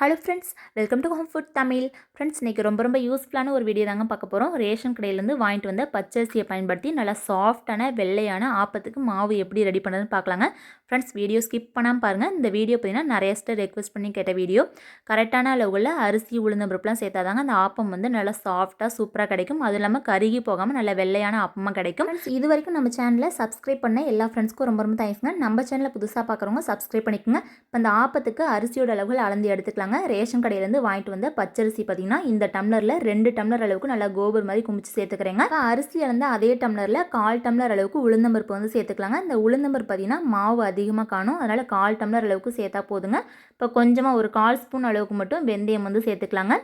Hello friends welcome to home food Tamil friends இன்றைக்கி ரொம்ப ரொம்ப யூஸ்ஃபுல்லான ஒரு வீடியோ தாங்க பார்க்க போகிறோம் ரேஷன் கடையிலேருந்து வாங்கிட்டு வந்த பச்சரிசியை பயன்படுத்தி நல்லா சாஃப்டான வெள்ளையான ஆப்பத்துக்கு மாவு எப்படி ரெடி பண்ணுறதுன்னு பார்க்கலாங்க. ஃப்ரெண்ட்ஸ் வீடியோ ஸ்கிப் பண்ணாமல் பாருங்கள் இந்த வீடியோ பார்த்தீங்கன்னா நிறைய ஸ்டர் ரெக்வஸ்ட் பண்ணி கேட்ட வீடியோ கரெக்டான அளவுகளில் அரிசி உளுந்த பருப்புலாம் சேர்த்தாதாங்க அந்த ஆப்பம் வந்து நல்லா சாஃப்டாக சூப்பராக கிடைக்கும். அதுவும் இல்லாமல் கருகி போகாமல் நல்ல வெள்ளையான ஆப்பமாக கிடைக்கும். ஃப்ரெண்ட்ஸ் இது வரைக்கும் நம்ம சேனலில் சப்ஸ்கிரைப் பண்ண எல்லா ஃப்ரெண்ட்ஸ்க்கும் ரொம்ப ரொம்ப தேங்க்ஸ்ங்க நம்ம சேனலில் புதுசாக பார்க்குறவங்க சப்ஸ்கிரைப் பண்ணிக்கோங்க. இப்போ அந்த ஆப்பத்துக்கு அரிசியோட அளவுகள் அளந்து எடுத்துக்கலாம் கொடுத்துருக்காங்க. ரேஷன் கடையிலேருந்து வாங்கிட்டு வந்த பச்சரிசி பார்த்தீங்கன்னா இந்த டம்ளரில் ரெண்டு டம்ளர் அளவுக்கு நல்லா கோபுர் மாதிரி குமிச்சு சேர்த்துக்கிறேங்க. அரிசி வந்து அதே டம்ளரில் கால் டம்ளர் அளவுக்கு உளுந்தம்பருப்பு வந்து சேர்த்துக்கலாங்க. இந்த உளுந்தம்பருப்பு பார்த்தீங்கன்னா மாவு அதிகமாக காணும். அதனால் கால் டம்ளர் அளவுக்கு சேர்த்தா போதுங்க. இப்போ கொஞ்சமாக ஒரு கால் ஸ்பூன் அளவுக்கு மட்டும் வெந்தயம் வந்து சேர்த்துக்கலாங்க.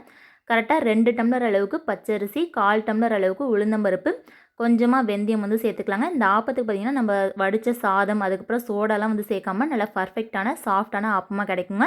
கரெக்டாக ரெண்டு டம்ளர் அளவுக்கு பச்சரிசி கால் டம்ளர் அளவுக்கு உளுந்தம்பருப்பு கொஞ்சமாக வெந்தயம் வந்து சேர்த்துக்கலாங்க. இந்த ஆப்பத்துக்கு பார்த்திங்கன்னா நம்ம வடித்த சாதம் அதுக்கப்புறம் சோடாலாம் வந்து சேர்க்காம நல்லா பர்ஃபெக்டான சாஃப்டான ஆப்பமாக கிடைக்குங்க.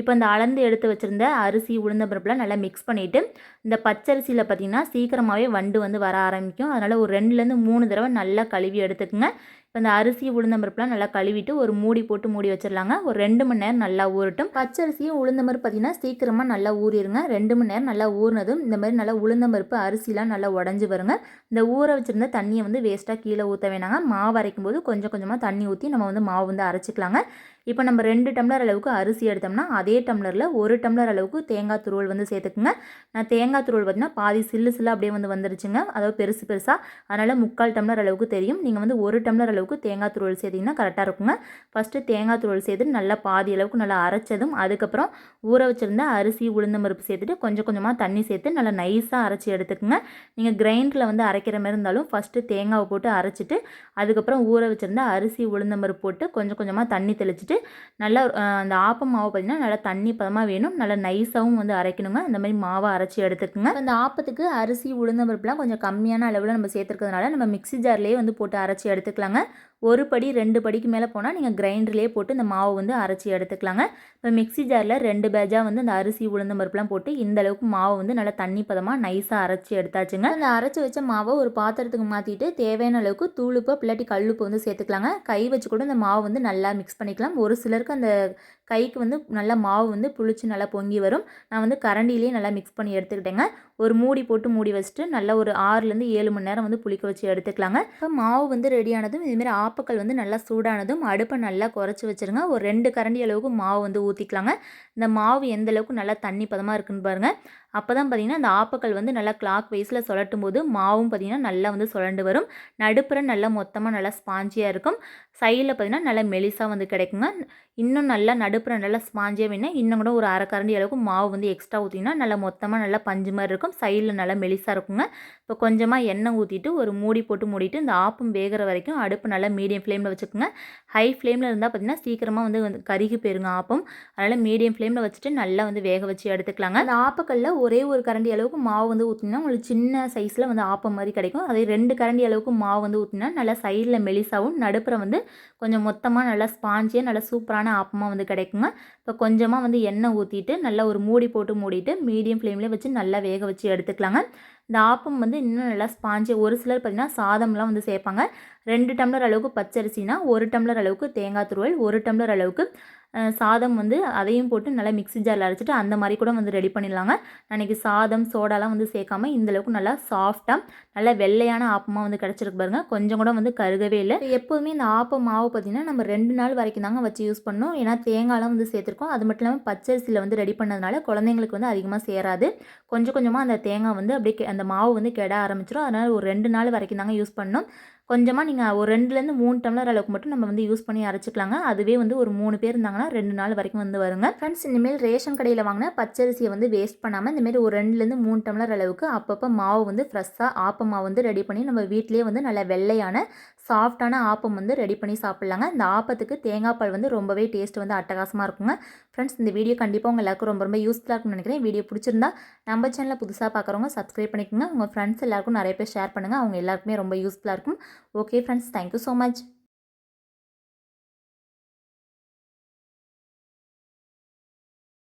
இப்போ இந்த அளந்து எடுத்து வச்சுருந்த அரிசி உளுந்த பருப்புலாம் நல்லா மிக்ஸ் பண்ணிவிட்டு இந்த பச்சரிசியில் பார்த்திங்கன்னா சீக்கிரமாகவே வண்டு வந்து வர ஆரம்பிக்கும். அதனால் ஒரு ரெண்டுலேருந்து மூணு தடவை நல்லா கழுவி எடுத்துக்கோங்க. இப்போ இந்த அரிசி உளுந்தம்பருப்புலாம் நல்லா கழுவிட்டு ஒரு மூடி போட்டு மூடி வச்சிடலாங்க. ஒரு ரெண்டு மணி நேரம் நல்லா ஊறட்டும். பச்சரிசியும் உளுந்தம்பருப்பு பார்த்தீங்கன்னா சீக்கிரமாக நல்லா ஊறிடுங்க. ரெண்டு மணி நேரம் நல்லா ஊறினதும் இந்த மாதிரி நல்லா உளுந்தம்பருப்பு அரிசிலாம் நல்லா உடஞ்சி வருங்க. இந்த ஊற வச்சுருந்த தண்ணியை வந்து வேஸ்ட்டாக கீழே ஊற்ற வேணாங்க. மாவு அரைக்கும் போது கொஞ்சம் கொஞ்சமாக தண்ணி ஊற்றி நம்ம வந்து மாவு வந்து அரைச்சிக்கலாங்க. இப்போ நம்ம ரெண்டு டம்ளர் அளவுக்கு அரிசி எடுத்தோம்னா அதே டம்ளரில் ஒரு டம்ளர் அளவுக்கு தேங்காய் துருவல் வந்து சேர்த்துக்குங்க. நான் தேங்காய் துருவல் பார்த்திங்கன்னா பாதி சில்லு சில்லு அப்படியே வந்து வந்துருச்சுங்க. அதாவது பெருசு பெருசாக அதனால் முக்கால் டம்ளர் அளவுக்கு தெரியும். நீங்கள் வந்து ஒரு டம்ளர் அளவுக்கு தேங்காய் துருவல் சேர்த்திங்கன்னா கரெக்டாக இருக்குங்க. ஃபஸ்ட்டு தேங்காய் துருவல் சேர்த்து நல்லா பாதி அளவுக்கு நல்லா அரைச்சதும் அதுக்கப்புறம் ஊற வச்சுருந்த அரிசி உளுந்தம் பருப்பு சேர்த்துட்டு கொஞ்சம் கொஞ்சமாக தண்ணி சேர்த்து நல்லா நைஸாக அரைச்சி எடுத்துக்கோங்க. நீங்கள் கிரைண்டரில் வந்து அரைக்கிற மாதிரி இருந்தாலும் ஃபஸ்ட்டு தேங்காவை போட்டு அரைச்சிட்டு அதுக்கப்புறம் ஊற வச்சுருந்த அரிசி உளுந்தம்பருப்பு போட்டு கொஞ்சம் கொஞ்சமாக தண்ணி தெளிச்சிட்டு வச்சுட்டு நல்லா அந்த ஆப்பம் மாவு பார்த்திங்கன்னா நல்லா தண்ணி பதமாக வேணும். நல்லா நைஸாகவும் வந்து அரைக்கணுங்க. அந்த மாதிரி மாவை அரைச்சி எடுத்துக்கோங்க. அந்த ஆப்பத்துக்கு அரிசி உளுந்தம்பருப்புலாம் கொஞ்சம் கம்மியான அளவில் நம்ம சேர்த்துருக்கிறதுனால நம்ம மிக்சி ஜார்லேயே வந்து போட்டு அரைச்சி எடுத்துக்கலாங்க. ஒரு படி ரெண்டு படிக்கு மேலே போனால் நீங்கள் கிரைண்டர்லேயே போட்டு இந்த மாவு வந்து அரைச்சி எடுத்துக்கலாங்க. இப்போ மிக்சி ஜாரில் ரெண்டு பேஜாக வந்து அந்த அரிசி உளுந்த பருப்புலாம் போட்டு இந்த அளவுக்கு மாவு வந்து நல்லா தண்ணி பதமாக நைஸாக அரைச்சி எடுத்தாச்சுங்க. அந்த அரைச்சி வச்ச மாவை ஒரு பாத்திரத்துக்கு மாற்றிட்டு தேவையான அளவுக்கு தூளுப்பு பிள்ளாட்டி கல்லுப்பு வந்து சேர்த்துக்கலாங்க. கை வச்சு கூட இந்த மாவு வந்து நல்லா மிக்ஸ் பண்ணிக்கலாம். ஒரு சிலருக்கு அந்த கைக்கு வந்து நல்லா மாவு வந்து புளிச்சு நல்லா பொங்கி வரும். நான் வந்து கரண்டிலேயே நல்லா மிக்ஸ் பண்ணி எடுத்துக்கிட்டேங்க. ஒரு மூடி போட்டு மூடி வச்சுட்டு நல்லா ஒரு ஆறுலேருந்து ஏழு மணி நேரம் வந்து புளிக்க வச்சு எடுத்துக்கலாங்க. இப்போ மாவு வந்து ரெடியானதும் இதுமாரி ஆப்பக்கள் வந்து நல்லா சூடானதும் அடுப்பை நல்லா குறைச்சி வச்சுருங்க. ஒரு ரெண்டு கரண்டி அளவுக்கு மாவு வந்து ஊற்றிக்கலாங்க இந்த மாவு எந்த அளவுக்கு நல்லா தண்ணி பதமாக இருக்குன்னு பாருங்கள் அப்போ தான் பார்த்திங்கன்னா அந்த ஆப்பக்கள் வந்து நல்லா கிளாக் வைஸில் சுழட்டும் போது மாவும் பார்த்திங்கன்னா நல்லா வந்து சுழண்டு வரும். நடுப்புற நல்லா மொத்தமாக நல்லா ஸ்பாஞ்சியாக இருக்கும். சைடில் பார்த்திங்கன்னா நல்லா மெலிசாக வந்து கிடைக்குங்க. one இன்னும் நல்லா நடுப்புற நல்லா ஸ்பாஞ்சியாக வேணும் இன்னும் கூட ஒரு அரை கரண்டி அளவுக்கு மாவு வந்து எக்ஸ்ட்ரா ஊற்றிங்கன்னா நல்லா மொத்தமாக நல்லா பஞ்சு மாதிரி இருக்கும். சைடில் நல்லா மெலிசாக இருக்குங்க. இப்போ கொஞ்சமாக எண்ணெய் ஊற்றிட்டு ஒரு மூடி போட்டு மூடிட்டு இந்த ஆப்பம் வேகிற வரைக்கும் அடுப்பு நல்லா மீடியம் ஃப்ளேமில் வச்சுக்கோங்க. ஹை ஃப்ளேமில் இருந்தால் பார்த்திங்கன்னா சீக்கிரமாக வந்து வந்து கருகி போயிருங்க ஆப்பம். அதனால் மீடியம் ஃப்ளேமில் வச்சுட்டு நல்லா வந்து வேக வச்சு எடுத்துக்கலாங்க. அந்த ஆப்பக்கல்ல ஒரே ஒரு கரண்டி அளவுக்கு மாவு வந்து ஊற்றினா உங்களுக்கு சின்ன சைஸில் வந்து ஆப்பம் மாதிரி கிடைக்கும். அதே ரெண்டு கரண்டி அளவுக்கு மாவு வந்து ஊற்றினா நல்லா சைடில் மெலிசாகவும் நடுப்புற வந்து கொஞ்சம் மொத்தமாக நல்லா ஸ்பாஞ்சியாக நல்லா சூப்பரான ஆப்பமாக வந்து கிடைக்குங்க. இப்போ கொஞ்சமாக வந்து எண்ணெய் ஊற்றிட்டு நல்லா ஒரு மூடி போட்டு மூடிட்டு மீடியம் ஃப்ளேம்லேயே வச்சு நல்லா வேக வச்சு எடுத்துக்கலாங்க. இந்த ஆப்பம் வந்து இன்னும் நல்லா ஸ்பாஞ்சு ஒரு சிலர் பார்த்திங்கன்னா சாதம்லாம் வந்து சேர்ப்பாங்க. ரெண்டு டம்ளர் அளவுக்கு பச்சரிசினா ஒரு டம்ளர் அளவுக்கு தேங்காய் துருவல் ஒரு டம்ளர் அளவுக்கு சாதம் வந்து அதையும் போட்டு நல்லா மிக்ஸி ஜாரில் அரைச்சிட்டு அந்த மாதிரி கூட வந்து ரெடி பண்ணிடலாங்க. அன்றைக்கி சாதம் சோடாலாம் வந்து சேர்க்காம இந்தளவுக்கு நல்லா சாஃப்டாக நல்லா வெள்ளையான ஆப்பமாக வந்து கிடச்சிருக்கு பாருங்க. கொஞ்சம் கூட வந்து கருகவே இல்லை. எப்போதுமே இந்த ஆப்பம் மாவு பார்த்திங்கன்னா நம்ம ரெண்டு நாள் வரைக்கும் தாங்க வச்சு யூஸ் பண்ணோம் ஏன்னா தேங்காய்லாம் வந்து சேர்த்துருக்கோம். அது மட்டும் இல்லாமல் பச்சரிசியில் வந்து ரெடி பண்ணதுனால குழந்தைங்களுக்கு வந்து அதிகமாக சேராது. கொஞ்சம் கொஞ்சமாக அந்த தேங்காய் வந்து அப்படியே அந்த மாவு வந்து கெட ஆரம்பிச்சிடும் அதனால் ஒரு ரெண்டு நாள் வரைக்கும் தாங்க யூஸ் பண்ணோம் கொஞ்சமாக நீங்கள் ஒரு ரெண்டுலேருந்து மூணு டம்ளர் அளவுக்கு மட்டும் நம்ம வந்து யூஸ் பண்ணி அரைச்சிக்கலாங்க. அதுவே வந்து ஒரு மூணு பேர் இருந்தாங்கன்னா ரெண்டு நாள் வரைக்கும் வந்து வருங்க. ஃப்ரெண்ட்ஸ் இனிமேல் ரேஷன் கடையில் வாங்கின பச்சரிசியை வந்து வேஸ்ட் பண்ணாமல் இந்தமாரி ஒரு ரெண்டுலேருந்து மூணு டம்ளர் அளவுக்கு அப்பப்போ மாவு வந்து ஃப்ரெஷ்ஷாக ஆப்ப மாவு வந்து ரெடி பண்ணி நம்ம வீட்லேயே வந்து நல்லா வெள்ளையான சாஃப்டான ஆப்பம் வந்து ரெடி பண்ணி சாப்பிட்லாங்க. இந்த ஆப்பத்துக்கு தேங்காய் பால் வந்து ரொம்பவே டேஸ்ட் வந்து அட்டகாசமாக இருக்குங்க. ஃப்ரெண்ட்ஸ் இந்த வீடியோ கண்டிப்பாக உங்கள் எல்லாருக்கும் ரொம்ப ரொம்ப யூஸ்ஃபுல்லாக இருக்கும்னு நினைக்கிறேன். வீடியோ பிடிச்சிருந்தா நம்ம சேனலில் புதுசாக பார்க்குறவங்க சப்ஸ்கிரைப் பண்ணிக்கோங்க. உங்கள் ஃப்ரெண்ட்ஸ் எல்லாருக்கும் நிறைய பேர் ஷேர் பண்ணுங்கள் அவங்க எல்லாருக்குமே ரொம்ப யூஸ்ஃபுல்லாக இருக்கும். Okay friends thank you so much